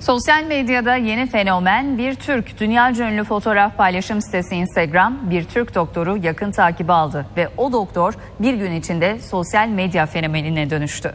Sosyal medyada yeni fenomen bir Türk dünyaca ünlü fotoğraf paylaşım sitesi Instagram bir Türk doktoru yakın takibi aldı ve o doktor bir gün içinde sosyal medya fenomenine dönüştü.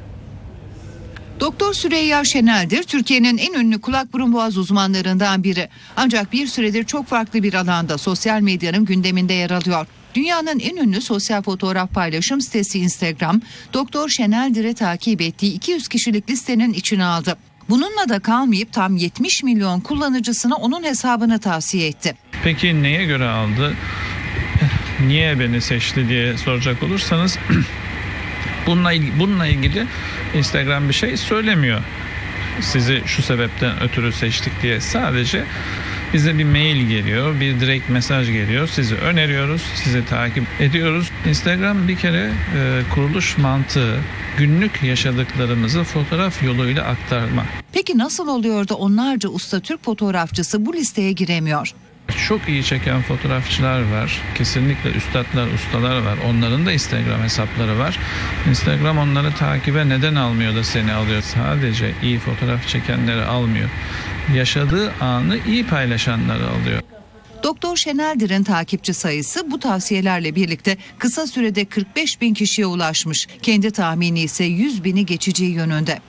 Doktor Süreyya Şenel'dir. Türkiye'nin en ünlü kulak burun boğaz uzmanlarından biri. Ancak bir süredir çok farklı bir alanda sosyal medyanın gündeminde yer alıyor. Dünyanın en ünlü sosyal fotoğraf paylaşım sitesi Instagram, Doktor Şeneldir'i takip ettiği 200 kişilik listenin içine aldı. Bununla da kalmayıp tam 70 milyon kullanıcısına onun hesabını tavsiye etti. Peki neye göre aldı? Niye beni seçti diye soracak olursanız bununla ilgili, bununla ilgili Instagram bir şey söylemiyor. Sizi şu sebepten ötürü seçtik diye sadece bize bir mail geliyor, bir direkt mesaj geliyor. Sizi öneriyoruz, sizi takip ediyoruz. Instagram bir kere e, kuruluş mantığı günlük yaşadıklarımızı fotoğraf yoluyla aktarma. Peki nasıl oluyor da onlarca usta Türk fotoğrafçısı bu listeye giremiyor? Çok iyi çeken fotoğrafçılar var. Kesinlikle üstadlar, ustalar var. Onların da Instagram hesapları var. Instagram onları takibe neden almıyor da seni alıyor? Sadece iyi fotoğraf çekenleri almıyor. Yaşadığı anı iyi paylaşanları alıyor. Doktor Şeneldir'in takipçi sayısı bu tavsiyelerle birlikte kısa sürede 45 bin kişiye ulaşmış. Kendi tahmini ise 100 bini geçeceği yönünde.